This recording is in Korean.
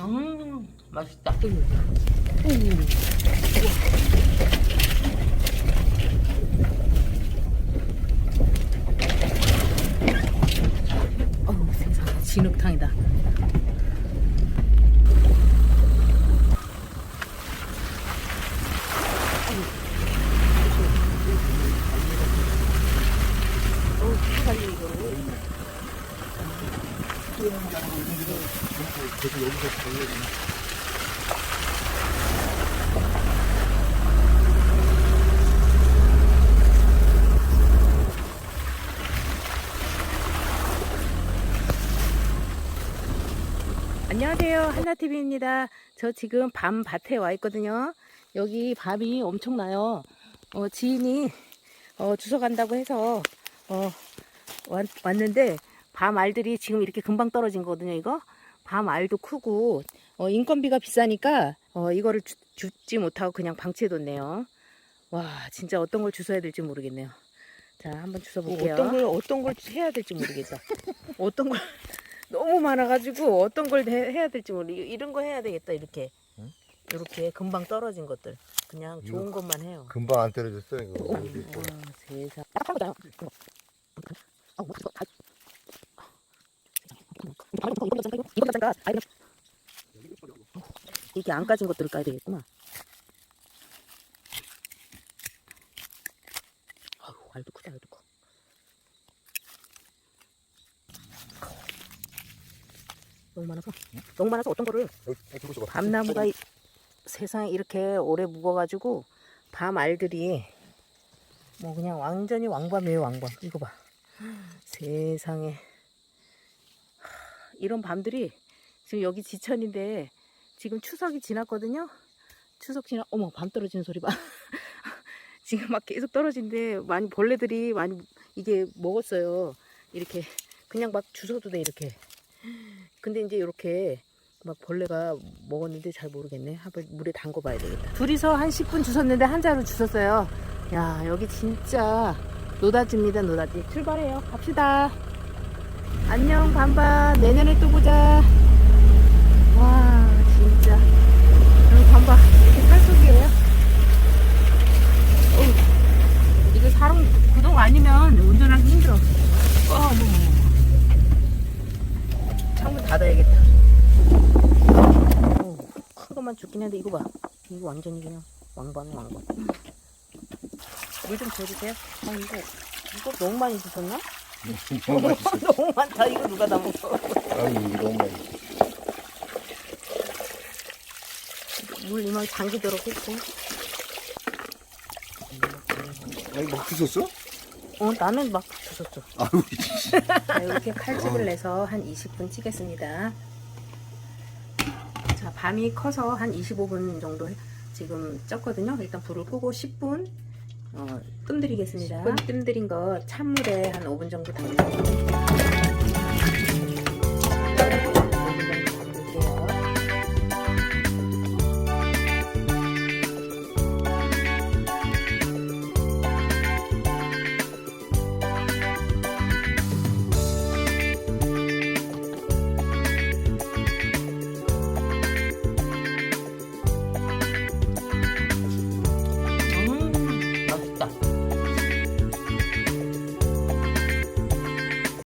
음, 맛있다. 어우, 세상에. 진흙탕이다. 안녕하세요. 한나TV입니다. 저 지금 밤 밭에 와 있거든요. 여기 밤이 엄청나요. 어, 지인이 어, 주워 간다고 해서 어, 왔, 왔는데 밤 알들이 지금 이렇게 금방 떨어진 거거든요. 이거 밤 알도 크고 어, 인건비가 비싸니까 어, 이거를 주, 줍지 못하고 그냥 방치해뒀네요. 와 진짜 어떤 걸 주워야 될지 모르겠네요. 자 한번 주워 볼게요. 어떤 걸 어떤 걸 해야 될지 모르겠어. 어떤 걸 너무 많아가지고 어떤 걸 해, 해야 될지 모르. 이런 거 해야 되겠다 이렇게. 응? 이렇게 금방 떨어진 것들 그냥 좋은 것만 해요. 금방 안 떨어졌어 이거. 세상. 이게 안 까진 것들을 까야 되겠구나. 아유, 알도 크다, 알도 커. 너무 많아서, 너무 많아서 어떤 거를. 밤나무가 이- 세상에 이렇게 오래 묵어가지고 밤 알들이 뭐 그냥 완전히 왕밤이에요 왕밤 이거 봐 세상에 하, 이런 밤들이 지금 여기 지천인데 지금 추석이 지났거든요 추석 지나 어머 밤 떨어지는 소리 봐 지금 막 계속 떨어진데 많이 벌레들이 많이 이게 먹었어요 이렇게 그냥 막 주워도 돼 이렇게 근데 이제 이렇게 막 벌레가 먹었는데 잘 모르겠네. 한번 물에 담궈 봐야 되겠다. 둘이서 한 10분 주웠는데 한 자루 주웠어요. 야, 여기 진짜 노다지입니다, 노다지. 출발해요. 갑시다. 안녕, 반반. 내년에 또 보자. 와, 진짜. 여기 반반. 이렇게 살속이에요. 어우, 이거 사람 구동 아니면 운전하기 힘들어. 어머. 창문 닫아야겠다. 어, 큰 것만 죽긴 했는데 이거 봐. 이거 완전히 그냥 왕밤이 왕밤. 물좀 줘주세요. 아 이거 이거 너무 많이 주셨나? 너무 맛있어. 너무 많다. 이거 누가 다 먹어? 아유 너무 맛있어. 물 이만 잠기도록 했고. 아니 막 주웠어? 어 나는 막 주셨어. 아유 자, 이렇게 칼집을 내서 한 20분 찌겠습니다. 자, 밤이 커서 한 25분 정도 지금 쪘거든요. 일단 불을 끄고 10분 어, 뜸 들이겠습니다. 10분 뜸 들인 거 찬물에 한 5분 정도 담그고